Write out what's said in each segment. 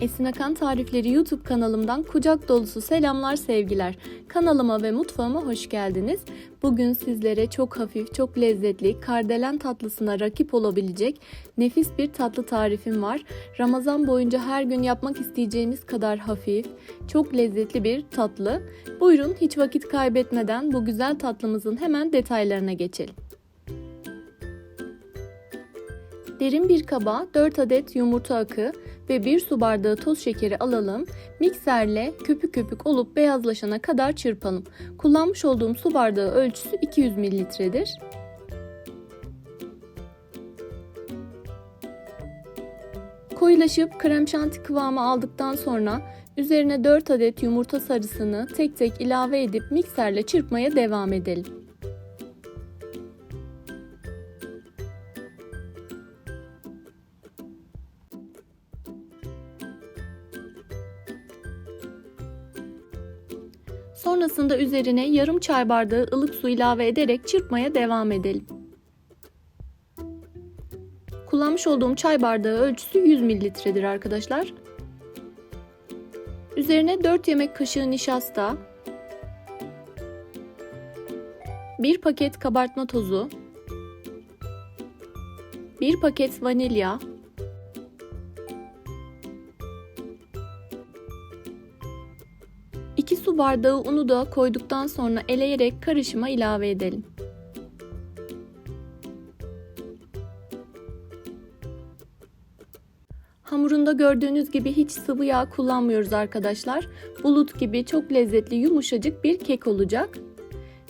Esin Akan Tarifleri YouTube kanalımdan kucak dolusu selamlar sevgiler. Kanalıma ve mutfağıma hoş geldiniz. Bugün sizlere çok hafif, çok lezzetli, kardelen tatlısına rakip olabilecek nefis bir tatlı tarifim var. Ramazan boyunca her gün yapmak isteyeceğimiz kadar hafif, çok lezzetli bir tatlı. Buyurun hiç vakit kaybetmeden bu güzel tatlımızın hemen detaylarına geçelim. Derin bir kaba 4 adet yumurta akı ve 1 su bardağı toz şekeri alalım. Mikserle köpük köpük olup beyazlaşana kadar çırpalım. Kullanmış olduğum su bardağı ölçüsü 200 mililitredir. Koyulaşıp krem şanti kıvamı aldıktan sonra üzerine 4 adet yumurta sarısını tek tek ilave edip mikserle çırpmaya devam edelim. Sonrasında üzerine yarım çay bardağı ılık su ilave ederek çırpmaya devam edelim. Kullanmış olduğum çay bardağı ölçüsü 100 mililitredir arkadaşlar. Üzerine 4 yemek kaşığı nişasta, 1 paket kabartma tozu, 1 paket vanilya, su bardağı unu da koyduktan sonra eleyerek karışıma ilave edelim. Hamurunda gördüğünüz gibi hiç sıvı yağ kullanmıyoruz arkadaşlar. Bulut gibi çok lezzetli yumuşacık bir kek olacak.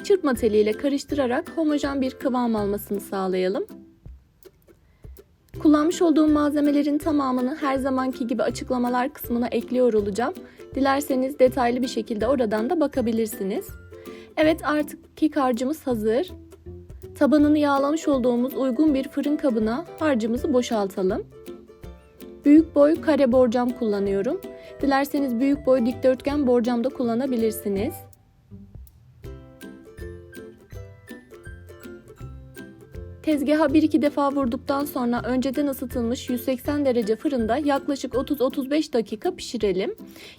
Çırpma teliyle karıştırarak homojen bir kıvam almasını sağlayalım. Kullanmış olduğum malzemelerin tamamını her zamanki gibi açıklamalar kısmına ekliyor olacağım. Dilerseniz detaylı bir şekilde oradan da bakabilirsiniz. Evet artık kek harcımız hazır. Tabanını yağlamış olduğumuz uygun bir fırın kabına harcımızı boşaltalım. Büyük boy kare borcam kullanıyorum. Dilerseniz büyük boy dikdörtgen borcam da kullanabilirsiniz. Tezgaha 1-2 defa vurduktan sonra önceden ısıtılmış 180 derece fırında yaklaşık 30-35 dakika pişirelim.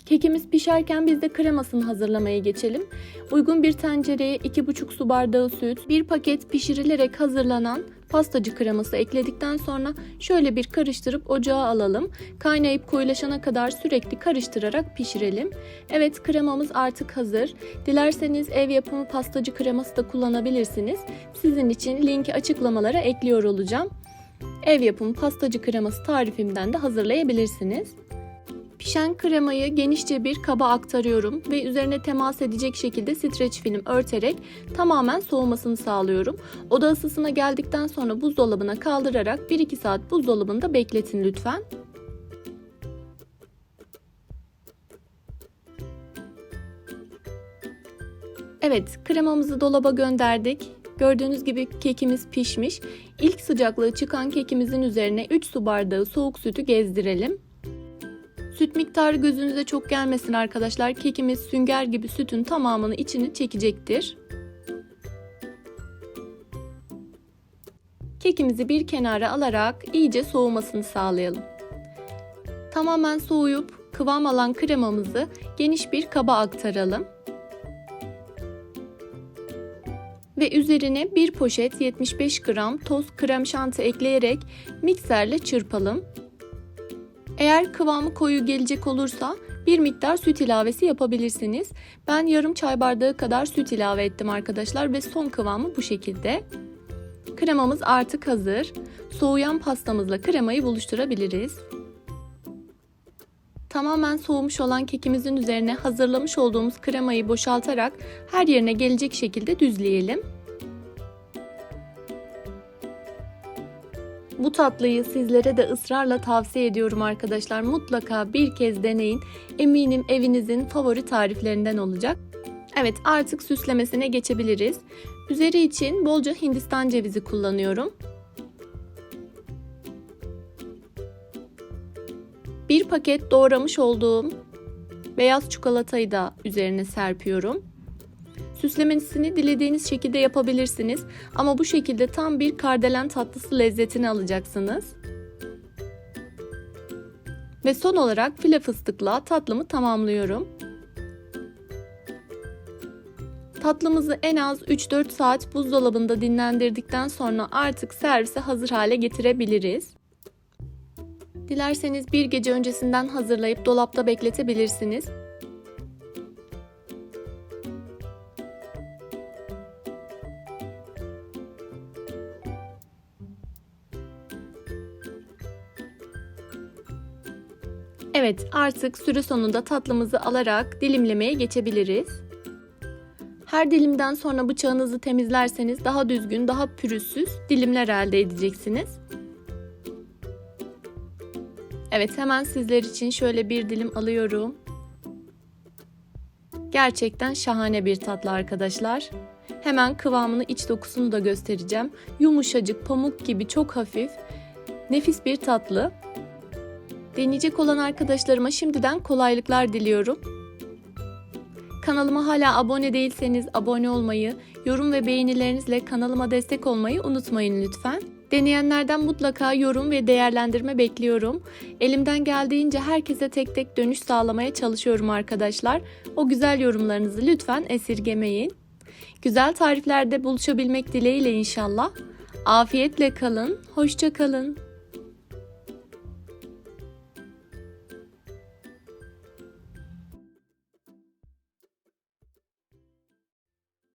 Kekimiz pişerken biz de kremasını hazırlamaya geçelim. Uygun bir tencereye 2,5 su bardağı süt, 1 paket pişirilerek hazırlanan pastacı kreması ekledikten sonra şöyle bir karıştırıp ocağa alalım. Kaynayıp koyulaşana kadar sürekli karıştırarak pişirelim. Evet kremamız artık hazır. Dilerseniz ev yapımı pastacı kreması da kullanabilirsiniz. Sizin için linki açıklamalara ekliyor olacağım. Ev yapımı pastacı kreması tarifimden de hazırlayabilirsiniz. Pişen kremayı genişçe bir kaba aktarıyorum ve üzerine temas edecek şekilde streç film örterek tamamen soğumasını sağlıyorum. Oda ısısına geldikten sonra buzdolabına kaldırarak 1-2 saat buzdolabında bekletin lütfen. Evet, kremamızı dolaba gönderdik. Gördüğünüz gibi kekimiz pişmiş. İlk sıcaklığı çıkan kekimizin üzerine 3 su bardağı soğuk sütü gezdirelim. Süt miktarı gözünüze çok gelmesin arkadaşlar. Kekimiz sünger gibi sütün tamamını içini çekecektir. Kekimizi bir kenara alarak iyice soğumasını sağlayalım. Tamamen soğuyup kıvam alan kremamızı geniş bir kaba aktaralım. Ve üzerine bir poşet 75 gram toz krem şanti ekleyerek mikserle çırpalım. Eğer kıvamı koyu gelecek olursa bir miktar süt ilavesi yapabilirsiniz. Ben yarım çay bardağı kadar süt ilave ettim arkadaşlar ve son kıvamı bu şekilde. Kremamız artık hazır. Soğuyan pastamızla kremayı buluşturabiliriz. Tamamen soğumuş olan kekimizin üzerine hazırlamış olduğumuz kremayı boşaltarak her yerine gelecek şekilde düzleyelim. Bu tatlıyı sizlere de ısrarla tavsiye ediyorum arkadaşlar. Mutlaka bir kez deneyin. Eminim evinizin favori tariflerinden olacak. Evet artık süslemesine geçebiliriz. Üzeri için bolca hindistan cevizi kullanıyorum. Bir paket doğramış olduğum beyaz çikolatayı da üzerine serpiyorum. Süslemesini dilediğiniz şekilde yapabilirsiniz. Ama bu şekilde tam bir kardelen tatlısı lezzetini alacaksınız. Ve son olarak file fıstıkla tatlımı tamamlıyorum. Tatlımızı en az 3-4 saat buzdolabında dinlendirdikten sonra artık servise hazır hale getirebiliriz. Dilerseniz bir gece öncesinden hazırlayıp dolapta bekletebilirsiniz. Evet, artık süre sonunda tatlımızı alarak dilimlemeye geçebiliriz. Her dilimden sonra bıçağınızı temizlerseniz daha düzgün, daha pürüzsüz dilimler elde edeceksiniz. Evet, hemen sizler için şöyle bir dilim alıyorum. Gerçekten şahane bir tatlı arkadaşlar. Hemen kıvamını, iç dokusunu da göstereceğim. Yumuşacık, pamuk gibi çok hafif, nefis bir tatlı. Deneyecek olan arkadaşlarıma şimdiden kolaylıklar diliyorum. Kanalıma hala abone değilseniz abone olmayı, yorum ve beğenilerinizle kanalıma destek olmayı unutmayın lütfen. Deneyenlerden mutlaka yorum ve değerlendirme bekliyorum. Elimden geldiğince herkese tek tek dönüş sağlamaya çalışıyorum arkadaşlar. O güzel yorumlarınızı lütfen esirgemeyin. Güzel tariflerde buluşabilmek dileğiyle inşallah. Afiyetle kalın, hoşça kalın.